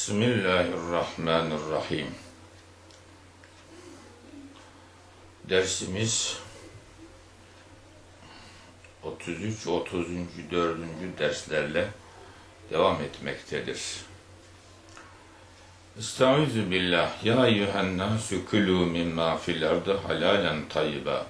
Bismillahirrahmanirrahim. Dersimiz 33, 30. 4. derslerle devam etmektedir. Estaizu billah. Ya eyyühen kulû mimma fil ardı halalen tayyiba.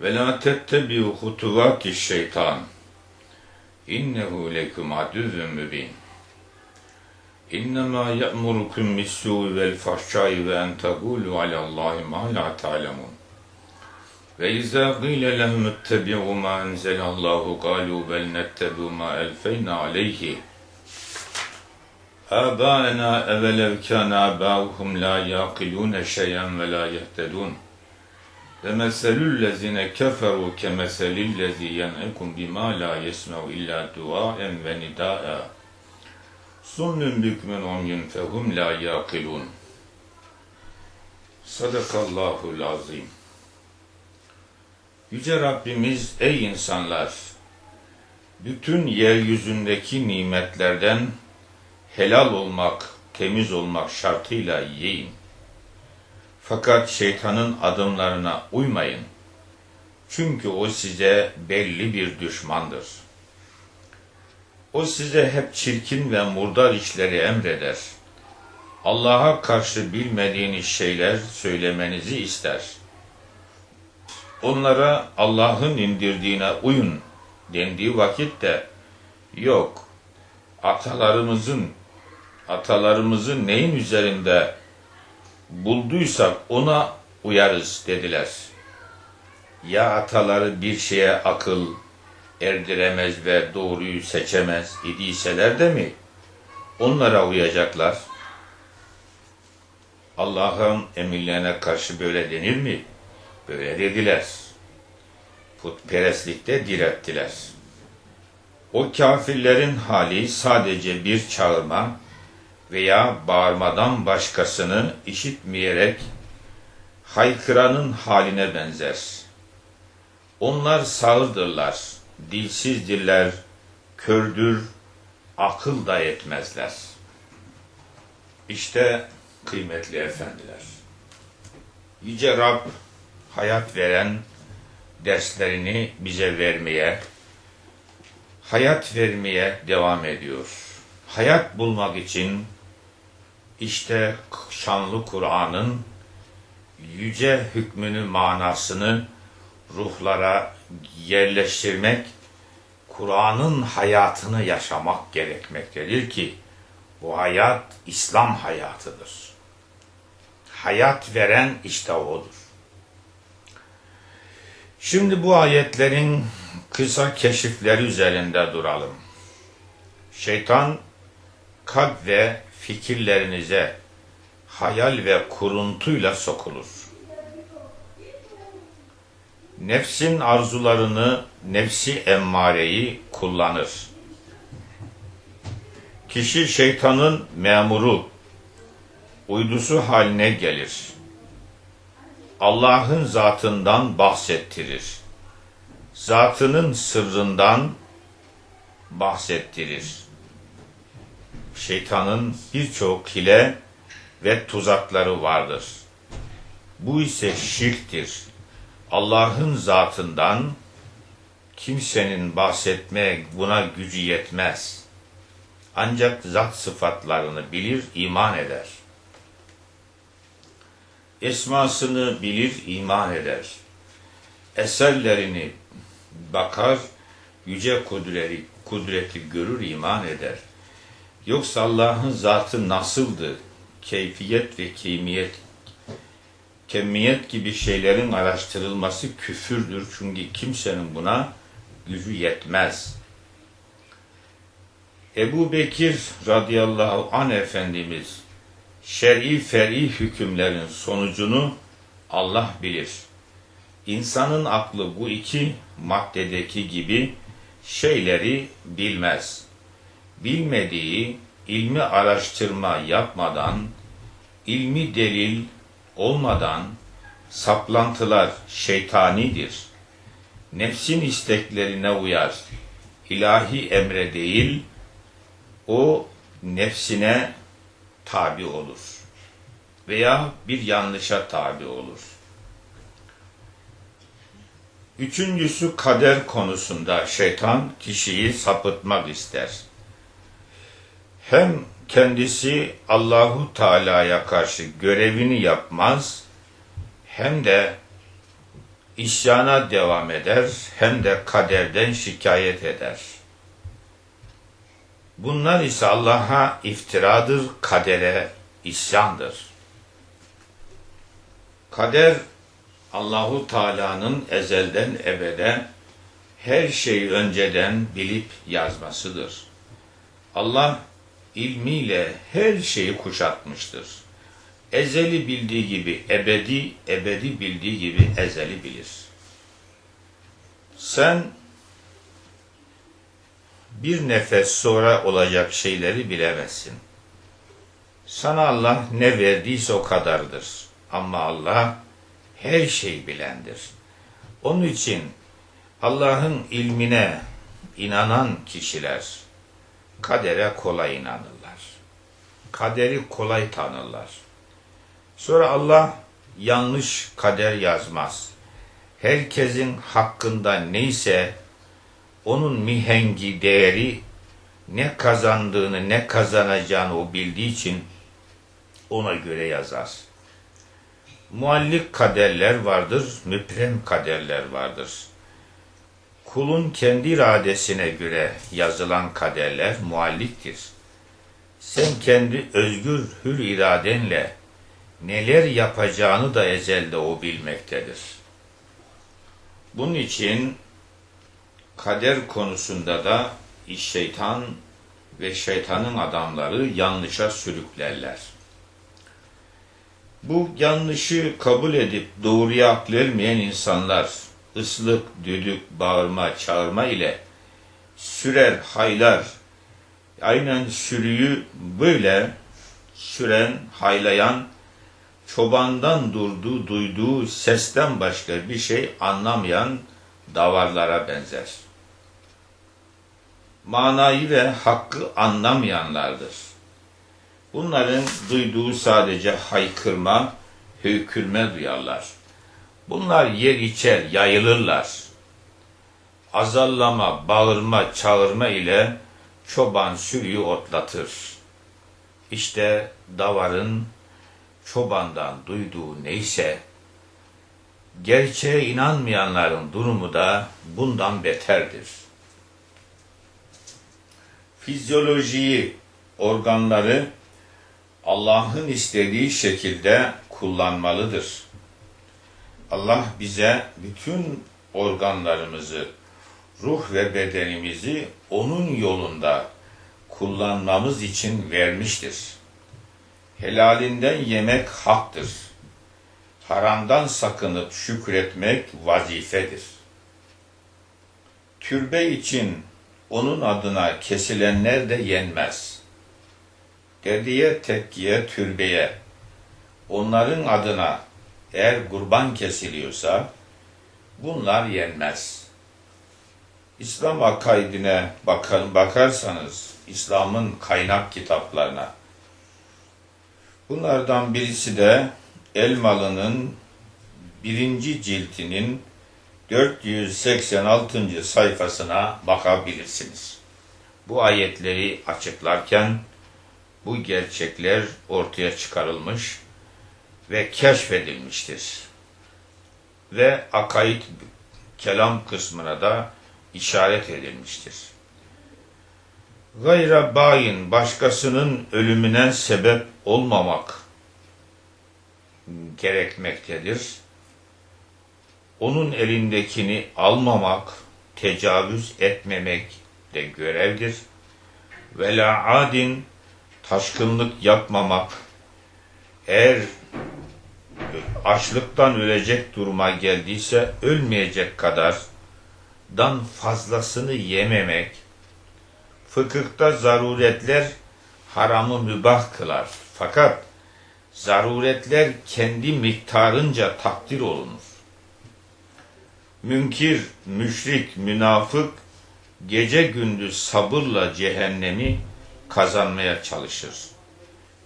Ve la tettebi'u hutuvati şeytan. İnnehu lekum adüzün mübin. İnnemâ ye'murukum bis-sû'i vel fahşâi ve en tegûlû alallâhi mâ lâ ta'lemûn. Ve izâ gîle lehum ittebi'û mâ enzelallâhu gâlû bel nettebi'û mâ elfeynâ aleyhi. آباءنا أولو كان آباؤهم لا يعقلون شيئا ولا يهتدون ومثل الذين كفروا كمثل الذي ينعكم بما لا يسمع إلا دعاء ونداء صم بكم عمي فهم لا يعقلون Sadakallahul azim. Yüce Rabbimiz ey insanlar bütün yeryüzündeki nimetlerden helal olmak, temiz olmak şartıyla yiyin. Fakat şeytanın adımlarına uymayın. Çünkü o size belli bir düşmandır. O size hep çirkin ve murdar işleri emreder. Allah'a karşı bilmediğiniz şeyler söylemenizi ister. Onlara Allah'ın indirdiğine uyun dendiği vakitte yok, atalarımızın atalarımızı neyin üzerinde bulduysak ona uyarız dediler. Ya ataları bir şeye akıl erdiremez ve doğruyu seçemez idiyseler de mi onlara uyacaklar? Allah'ın emirlerine karşı böyle denir mi? Böyle dediler. Putperestlikte direttiler. O kafirlerin hali sadece bir çağırma, veya bağırmadan başkasını işitmeyerek haykıranın haline benzer. Onlar sağırdırlar, dilsizdirler, kördür, akıl da etmezler. İşte kıymetli efendiler. Yüce Rab hayat veren derslerini bize vermeye, hayat vermeye devam ediyor. Hayat bulmak için işte şanlı Kur'an'ın yüce hükmünü, manasını ruhlara yerleştirmek, Kur'an'ın hayatını yaşamak gerekmektedir ki bu hayat İslam hayatıdır. Hayat veren işte odur. Şimdi bu ayetlerin kısa keşifleri üzerinde duralım. Şeytan kalp ve fikirlerinize hayal ve kuruntuyla sokulur. Nefsin arzularını, nefsi emmareyi kullanır. Kişi şeytanın memuru, uydusu haline gelir. Allah'ın zatından bahsettirir. Zatının sırrından bahsettirir şeytanın birçok hile ve tuzakları vardır. Bu ise şirktir. Allah'ın zatından kimsenin bahsetmeye buna gücü yetmez. Ancak zat sıfatlarını bilir, iman eder. Esmasını bilir, iman eder. Eserlerini bakar, yüce kudreti, kudreti görür, iman eder. Yoksa Allah'ın zatı nasıldı? Keyfiyet ve kimiyet, kemiyet gibi şeylerin araştırılması küfürdür. Çünkü kimsenin buna gücü yetmez. Ebu Bekir radıyallahu an Efendimiz şer'i fer'i hükümlerin sonucunu Allah bilir. İnsanın aklı bu iki maddedeki gibi şeyleri bilmez.'' Bilmediği ilmi araştırma yapmadan, ilmi delil olmadan saplantılar şeytanidir. Nefsin isteklerine uyar. ilahi emre değil, o nefsine tabi olur. Veya bir yanlışa tabi olur. Üçüncüsü kader konusunda şeytan kişiyi sapıtmak ister. Hem kendisi Allahu Teala'ya karşı görevini yapmaz hem de isyana devam eder hem de kaderden şikayet eder. Bunlar ise Allah'a iftiradır, kadere isyandır. Kader Allahu Teala'nın ezelden ebede her şeyi önceden bilip yazmasıdır. Allah ilmiyle her şeyi kuşatmıştır. Ezeli bildiği gibi ebedi, ebedi bildiği gibi ezeli bilir. Sen bir nefes sonra olacak şeyleri bilemezsin. Sana Allah ne verdiyse o kadardır. Ama Allah her şeyi bilendir. Onun için Allah'ın ilmine inanan kişiler kadere kolay inanırlar. Kaderi kolay tanırlar. Sonra Allah yanlış kader yazmaz. Herkesin hakkında neyse onun mihengi değeri ne kazandığını ne kazanacağını o bildiği için ona göre yazar. Muallik kaderler vardır, müprem kaderler vardır. Kulun kendi iradesine göre yazılan kaderler mualliktir. Sen kendi özgür hür iradenle neler yapacağını da ezelde o bilmektedir. Bunun için kader konusunda da şeytan ve şeytanın adamları yanlışa sürüklerler. Bu yanlışı kabul edip doğruya akıl ermeyen insanlar ıslık, düdük, bağırma, çağırma ile sürer haylar. Aynen sürüyü böyle süren, haylayan, çobandan durduğu, duyduğu sesten başka bir şey anlamayan davarlara benzer. Manayı ve hakkı anlamayanlardır. Bunların duyduğu sadece haykırma, höykürme duyarlar. Bunlar yer içer, yayılırlar. Azallama, bağırma, çağırma ile çoban sürüyü otlatır. İşte davarın çobandan duyduğu neyse, gerçeğe inanmayanların durumu da bundan beterdir. Fizyolojiyi, organları Allah'ın istediği şekilde kullanmalıdır. Allah bize bütün organlarımızı, ruh ve bedenimizi onun yolunda kullanmamız için vermiştir. Helalinden yemek haktır. Haramdan sakınıp şükretmek vazifedir. Türbe için onun adına kesilenler de yenmez. Dediye tekkiye türbeye, onların adına eğer kurban kesiliyorsa bunlar yenmez. İslam akaidine bakar, bakarsanız İslam'ın kaynak kitaplarına bunlardan birisi de Elmalı'nın birinci ciltinin 486. sayfasına bakabilirsiniz. Bu ayetleri açıklarken bu gerçekler ortaya çıkarılmış ve keşfedilmiştir. Ve akaid kelam kısmına da işaret edilmiştir. Gayra bayin başkasının ölümüne sebep olmamak gerekmektedir. Onun elindekini almamak, tecavüz etmemek de görevdir. Ve la adin taşkınlık yapmamak, eğer açlıktan ölecek duruma geldiyse ölmeyecek kadar dan fazlasını yememek, fıkıhta zaruretler haramı mübah kılar. Fakat zaruretler kendi miktarınca takdir olunur. Münkir, müşrik, münafık gece gündüz sabırla cehennemi kazanmaya çalışır.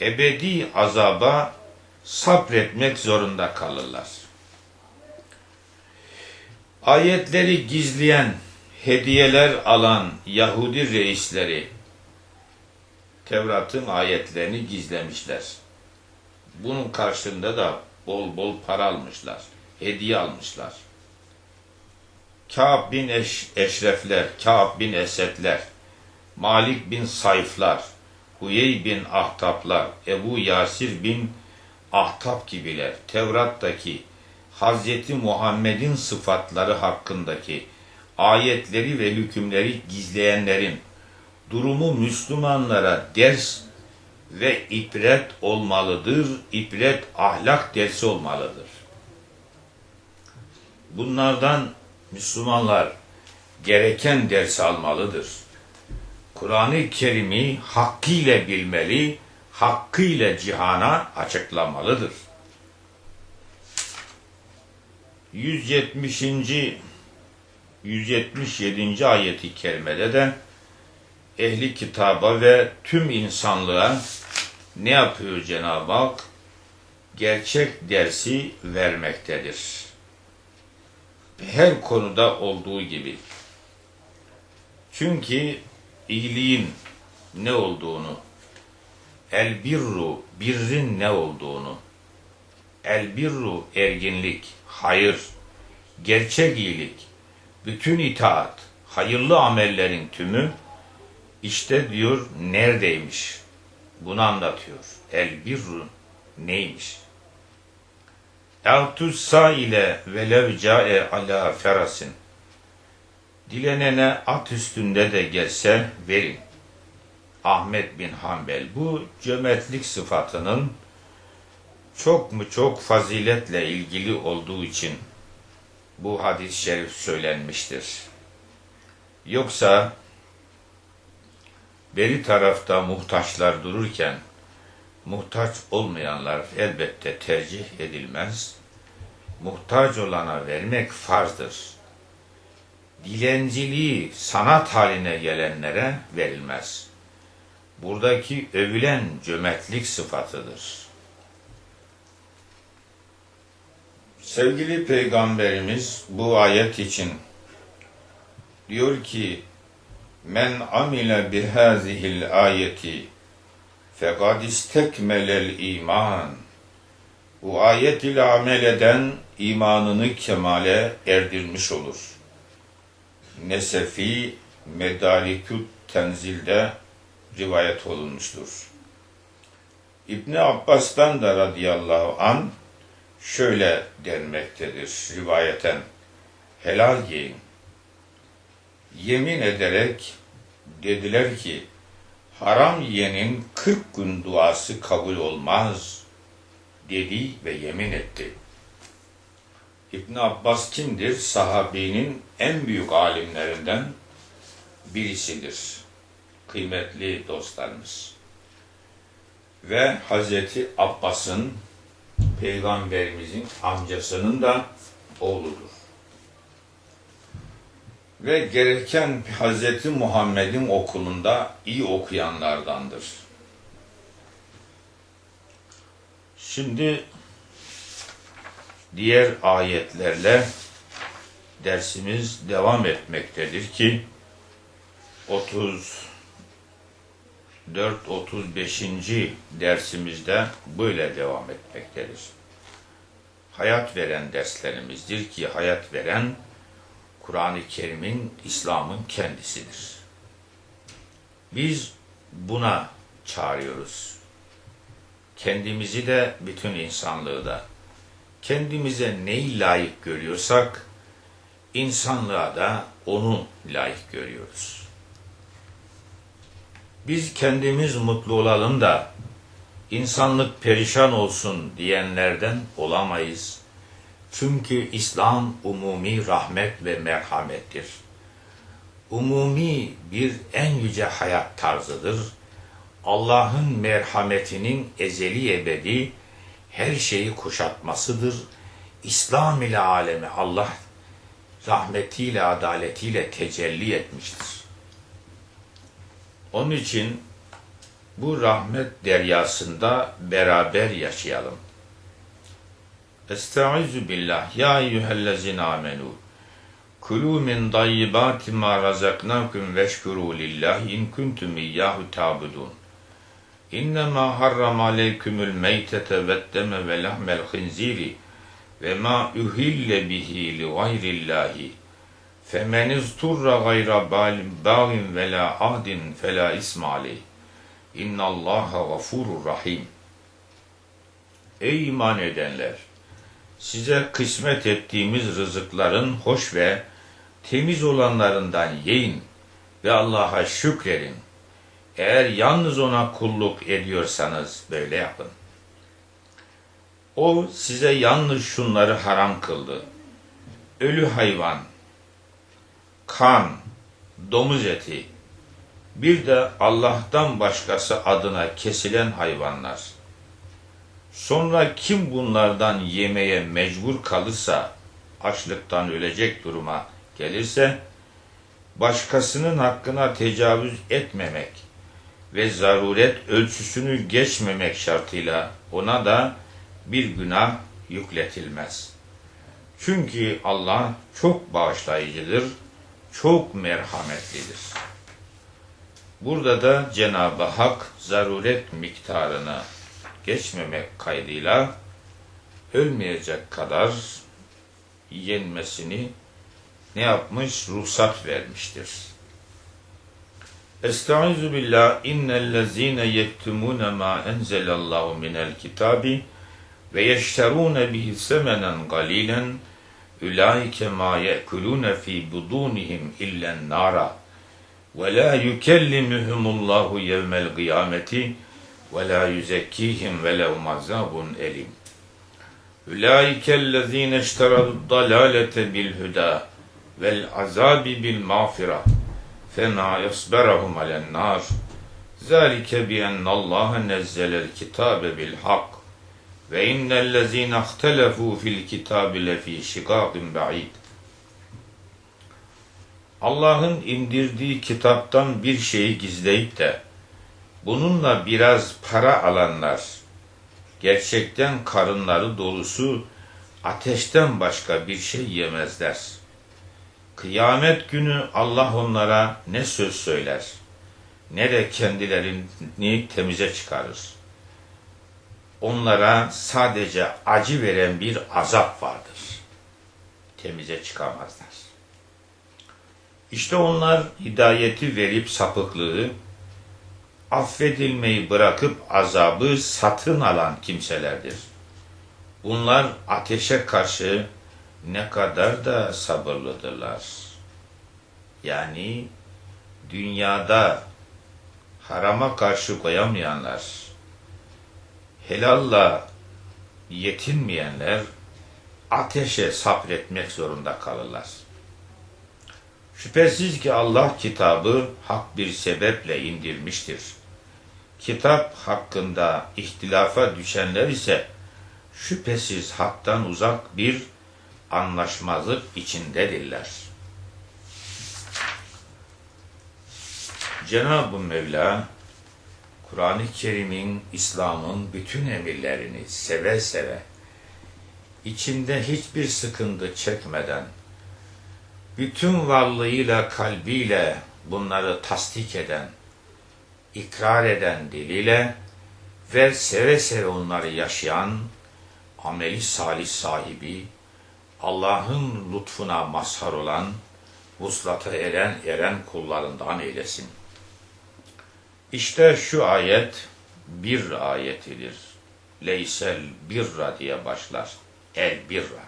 Ebedi azaba sabretmek zorunda kalırlar. Ayetleri gizleyen, hediyeler alan Yahudi reisleri Tevrat'ın ayetlerini gizlemişler. Bunun karşılığında da bol bol para almışlar. Hediye almışlar. Kâb bin Eş Eşrefler, Kâb bin Esedler, Malik bin Sayflar, Huyey bin Ahtaplar, Ebu Yasir bin Ahtap gibiler Tevrat'taki Hazreti Muhammed'in sıfatları hakkındaki ayetleri ve hükümleri gizleyenlerin durumu Müslümanlara ders ve ibret olmalıdır. İbret ahlak dersi olmalıdır. Bunlardan Müslümanlar gereken ders almalıdır. Kur'an-ı Kerim'i hakkıyla bilmeli, hakkıyla cihana açıklamalıdır. 170. 177. ayeti kerimede de ehli kitaba ve tüm insanlığa ne yapıyor Cenab-ı Hak? Gerçek dersi vermektedir. Her konuda olduğu gibi. Çünkü iyiliğin ne olduğunu, el birru, birrin ne olduğunu, el birru erginlik, hayır, gerçek iyilik, bütün itaat, hayırlı amellerin tümü işte diyor neredeymiş? Bunu anlatıyor. El birru neymiş? Eltussa ile velev cae ala ferasin. Dilenene at üstünde de gelse verin. Ahmet bin Hanbel bu cömertlik sıfatının çok mu çok faziletle ilgili olduğu için bu hadis-i şerif söylenmiştir. Yoksa beri tarafta muhtaçlar dururken muhtaç olmayanlar elbette tercih edilmez. Muhtaç olana vermek farzdır. Dilenciliği sanat haline gelenlere verilmez. Buradaki övülen cömertlik sıfatıdır. Sevgili Peygamberimiz bu ayet için diyor ki Men amile bihazihil ayeti fekad istekmelel iman. Bu ayet ile amel eden imanını kemale erdirmiş olur. Nesefi Medalikut Tenzil'de rivayet olunmuştur. İbni Abbas'tan da radıyallahu an şöyle denmektedir rivayeten. Helal yiyin yemin ederek dediler ki haram yiyenin 40 gün duası kabul olmaz dedi ve yemin etti. İbn Abbas kimdir? Sahabinin en büyük alimlerinden birisidir. Kıymetli dostlarımız. Ve Hazreti Abbas'ın peygamberimizin amcasının da oğludur ve gereken Hz. Muhammed'in okulunda iyi okuyanlardandır. Şimdi diğer ayetlerle dersimiz devam etmektedir ki 34 35. dersimizde böyle devam etmektedir. Hayat veren derslerimizdir ki hayat veren Kur'an-ı Kerim'in, İslam'ın kendisidir. Biz buna çağırıyoruz. Kendimizi de, bütün insanlığı da. Kendimize neyi layık görüyorsak, insanlığa da onu layık görüyoruz. Biz kendimiz mutlu olalım da, insanlık perişan olsun diyenlerden olamayız çünkü İslam umumi rahmet ve merhamettir. Umumi bir en yüce hayat tarzıdır. Allah'ın merhametinin ezeli ebedi her şeyi kuşatmasıdır. İslam ile alemi Allah rahmetiyle, adaletiyle tecelli etmiştir. Onun için bu rahmet deryasında beraber yaşayalım. Estaizu billah ya eyyühellezine amenu kulu min dayyibati ma razaknakum veşkuru lillahi in kuntum iyyahu tabudun. İnnemâ harram aleykümül meytete veddeme ve lahmel khinziri ve ma uhille bihi li gayrillahi femen izturra gayra bağin ve la adin fe la isma aleyh innallaha gafurur rahim Ey iman edenler! Size kısmet ettiğimiz rızıkların hoş ve temiz olanlarından yiyin ve Allah'a şükredin. Eğer yalnız ona kulluk ediyorsanız böyle yapın. O size yalnız şunları haram kıldı. Ölü hayvan, kan, domuz eti, bir de Allah'tan başkası adına kesilen hayvanlar. Sonra kim bunlardan yemeye mecbur kalırsa, açlıktan ölecek duruma gelirse, başkasının hakkına tecavüz etmemek ve zaruret ölçüsünü geçmemek şartıyla ona da bir günah yükletilmez. Çünkü Allah çok bağışlayıcıdır, çok merhametlidir. Burada da Cenab-ı Hak zaruret miktarını geçmemek kaydıyla ölmeyecek kadar yenmesini ne yapmış? Ruhsat vermiştir. Estaizu billah innellezine yektumune ma enzelallahu minel kitabi ve yeşterune bihi semenen galilen ulaike ma yekulune fi budunihim illen nara ve la yukellimuhumullahu yevmel kıyameti ve la yuzekkihim ve lehum azabun elim. Ulaikellezine işteradu dalalete bil huda vel azabi bil mağfira fema yasberahum alen nar. Zalike bi ennallaha nezzelel kitabe bil hak ve innellezine ihtelefu fil kitabi lefi şikakin ba'id. Allah'ın indirdiği kitaptan bir şeyi gizleyip de bununla biraz para alanlar gerçekten karınları dolusu ateşten başka bir şey yemezler. Kıyamet günü Allah onlara ne söz söyler ne de kendilerini temize çıkarır. Onlara sadece acı veren bir azap vardır. Temize çıkamazlar. İşte onlar hidayeti verip sapıklığı, affedilmeyi bırakıp azabı satın alan kimselerdir. Bunlar ateşe karşı ne kadar da sabırlıdırlar. Yani dünyada harama karşı koyamayanlar, helalla yetinmeyenler ateşe sabretmek zorunda kalırlar. Şüphesiz ki Allah kitabı hak bir sebeple indirmiştir. Kitap hakkında ihtilafa düşenler ise şüphesiz haktan uzak bir anlaşmazlık içindedirler. Cenab-ı Mevla Kur'an-ı Kerim'in, İslam'ın bütün emirlerini seve seve, içinde hiçbir sıkıntı çekmeden, bütün varlığıyla, kalbiyle bunları tasdik eden, ikrar eden diliyle ve seve seve onları yaşayan, ameli salih sahibi, Allah'ın lütfuna mazhar olan, vuslata eren eren kullarından eylesin. İşte şu ayet bir ayetidir. Leysel birra diye başlar. El birra.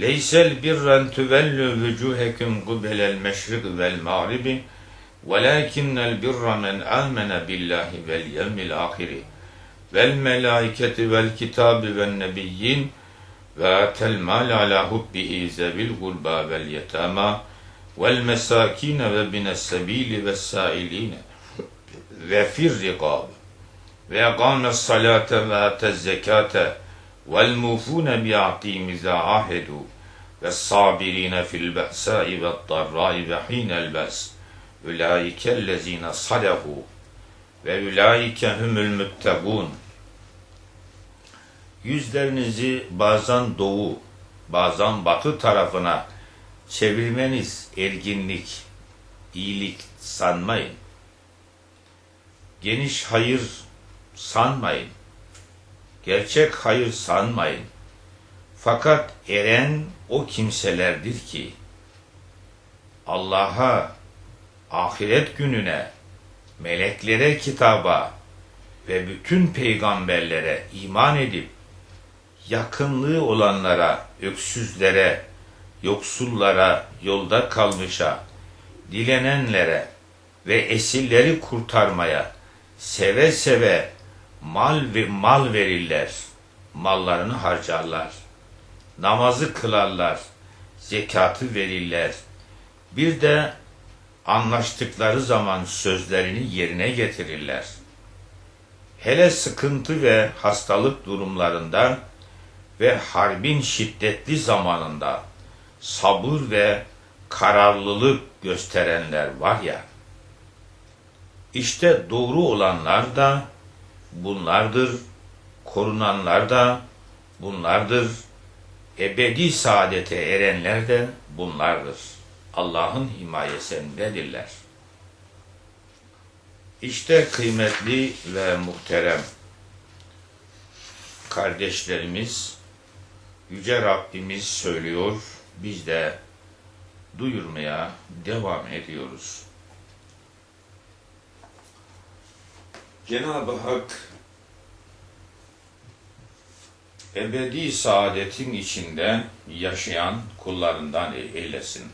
Leysel birren tüvellü vücuhekum gubelel meşrik vel mağribi velakinnel birra men amene billahi vel yevmil ahiri vel melaiketi vel kitabi vel nebiyyin ve atel mal ala hubbihi zevil gulba vel yetama vel mesakine ve bines sebili ve sailine ve fir rikab ve egâmes salate ve atez zekate vel mufune bi'atîm izâ ahedu ve sabirine fil ba'sai ve darrai ve hinel bas. Ulaikellezine sadahu ve ulaike humul muttabun. Yüzlerinizi bazen doğu, bazen batı tarafına çevirmeniz erginlik, iyilik sanmayın. Geniş hayır sanmayın. Gerçek hayır sanmayın. Fakat eren o kimselerdir ki Allah'a, ahiret gününe, meleklere, kitaba ve bütün peygamberlere iman edip yakınlığı olanlara, öksüzlere, yoksullara, yolda kalmışa, dilenenlere ve esirleri kurtarmaya seve seve mal ve mal verirler. Mallarını harcarlar. Namazı kılarlar. Zekatı verirler. Bir de anlaştıkları zaman sözlerini yerine getirirler. Hele sıkıntı ve hastalık durumlarında ve harbin şiddetli zamanında sabır ve kararlılık gösterenler var ya, işte doğru olanlar da bunlardır, korunanlar da bunlardır, ebedi saadete erenler de bunlardır. Allah'ın himayesindedirler. İşte kıymetli ve muhterem kardeşlerimiz, Yüce Rabbimiz söylüyor, biz de duyurmaya devam ediyoruz. Cenab-ı Hak ebedi saadetin içinde yaşayan kullarından eylesin.